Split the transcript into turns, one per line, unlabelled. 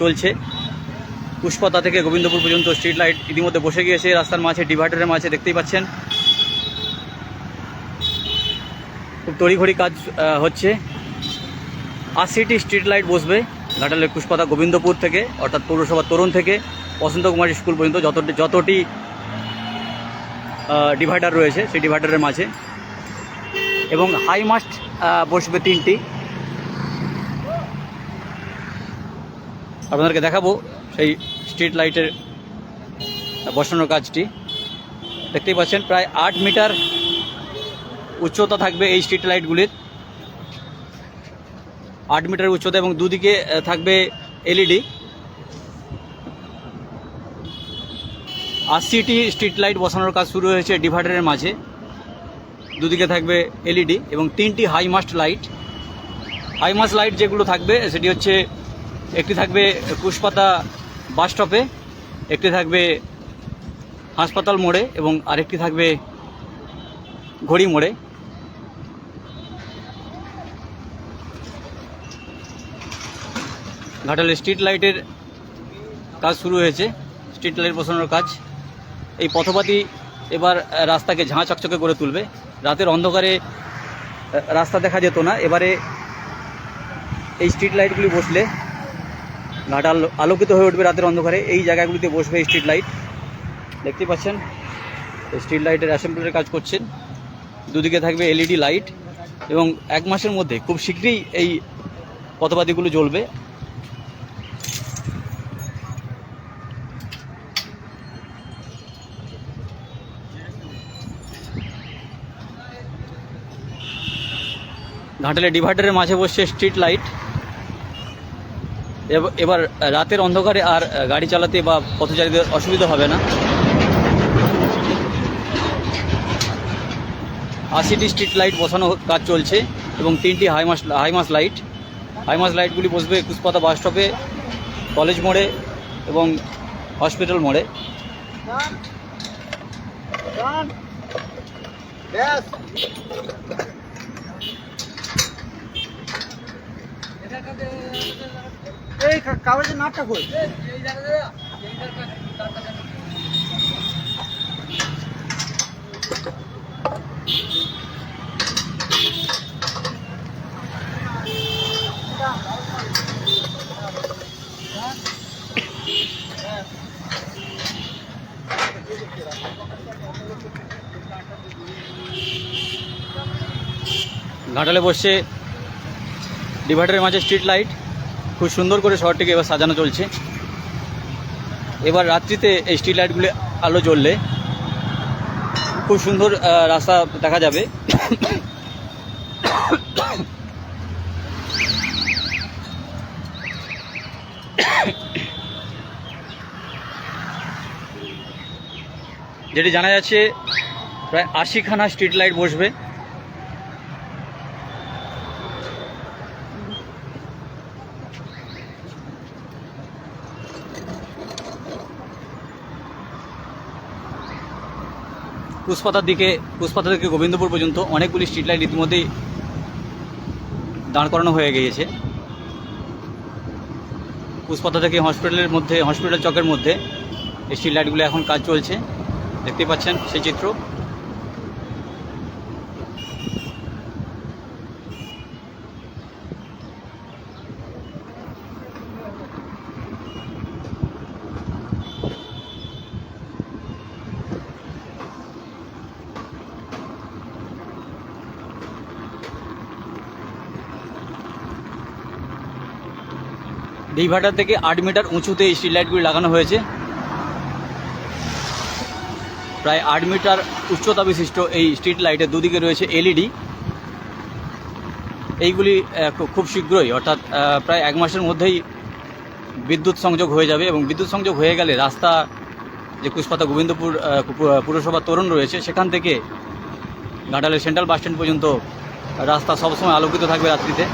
চলছে। পুষ্পতা থেকে গোবিন্দপুর পর্যন্ত স্ট্রিট লাইট ইতিমধ্যে বসে গিয়েছে, রাস্তার মাঝে ডিভাইডারের মাঝে দেখতেই পাচ্ছেন। খুব তড়িঘড়ি কাজ হচ্ছে। আশিটি স্ট্রিট লাইট বসবে, ঘাটালের পুষ্পতা গোবিন্দপুর থেকে, অর্থাৎ পৌরসভার তরুণ থেকে, বসন্ত কুমারী স্কুল পর্যন্ত যতটি যতটি ডিভাইডার রয়েছে, সেই ডিভাইডারের মাঝে। এবং হাই মাস্ট বসবে তিনটি। আপনাদেরকে দেখাবো সেই স্ট্রিট লাইটের বসানোর কাজটি। দেখতেই পাচ্ছেন, প্রায় আট মিটার উচ্চতা থাকবে এই স্ট্রিট লাইটগুলির। আট মিটার উচ্চতা এবং দুদিকে থাকবে এলইডি। আশিটি স্ট্রিট লাইট বসানোর কাজ শুরু হয়েছে ডিভাইডারের মাঝে। দুদিকে থাকবে এলইডি এবং তিনটি high mast light. High mast light যেগুলো থাকবে, সেটি হচ্ছে একটি থাকবে কুশপাতা বাস স্টপে, একটি থাকবে হাসপাতাল মোড়ে এবং আরেকটি থাকবে ঘড়ি মোড়ে। ঘাটালে স্ট্রিট লাইটের কাজ শুরু হয়েছে, স্ট্রিট লাইট বসানোর কাজ। এই পথপাতি এবার রাস্তাকে ঝাঁ চকচকে করে তুলবে। রাতের অন্ধকারে রাস্তা দেখা যেত না। এবারে এই স্ট্রিট লাইটগুলি বসলে ঘাটাল আলোকিত হয়ে উঠবে রাতের অন্ধকারে। এই জায়গাগুলিতে বসবে স্ট্রিট লাইট। দেখতেই পাচ্ছেন, স্ট্রিট লাইটের অ্যাসেম্বলির কাজ করছেন। দুদিকে থাকবে এলইডি লাইট এবং এক মাসের মধ্যে খুব শীঘ্রই এই পথপাতিগুলো জ্বলবে। ঘাটালে ডিভাইডারের মাঝে বসছে স্ট্রিট লাইট। এবার রাতের অন্ধকারে আর গাড়ি চালাতে বা পথচারীদের অসুবিধা হবে না। আশিটি স্ট্রিট লাইট বসানো কাজ চলছে এবং তিনটি high mast high mast light. High mast লাইটগুলি বসবে কুসপাতা বাস স্টপে, কলেজ মোড়ে এবং হসপিটাল মোড়ে।
এই কাগজের নাটটা কই
ঘাটালে বসছে ডিভাইডারের মাঝে স্ট্রিট লাইট খুব সুন্দর করে শহরটিকে এবার সাজানো চলছে। এবার রাত্রিতে এই স্ট্রিট লাইটগুলি আলো জ্বললে খুব সুন্দর রাস্তা দেখা যাবে। যেটি জানা যাচ্ছে, প্রায় আশিখানা স্ট্রিট লাইট বসবে। পুষ্পাতার দিকে পুষ্পাতা থেকে গোবিন্দপুর পর্যন্ত অনেকগুলি স্ট্রিট লাইট ইতিমধ্যেই দাঁড় করানো হয়ে গিয়েছে। পুষ্পাতা থেকে হসপিটালের মধ্যে হসপিটাল চকের মধ্যে এই স্ট্রিট লাইটগুলো এখন কাজ চলছে। দেখতে পাচ্ছেন সেই চিত্র। ডিভাইডার থেকে আট মিটার উঁচুতে এই স্ট্রিট লাইটগুলি লাগানো হয়েছে। প্রায় আট মিটার উচ্চতা বিশিষ্ট এই স্ট্রিট লাইটের দুদিকে রয়েছে এলইডি এইগুলি খুব শীঘ্রই অর্থাৎ প্রায় এক মাসের মধ্যেই বিদ্যুৎ সংযোগ হয়ে যাবে এবং বিদ্যুৎ সংযোগ হয়ে গেলে রাস্তা যে কুশপাতা গোবিন্দপুর আহ, পু- পুরসভার তরুণ রয়েছে সেখান থেকে ঘাটালের সেন্ট্রাল বাস স্ট্যান্ড পর্যন্ত রাস্তা সবসময় আলোকিত থাকবে রাত্রিতে।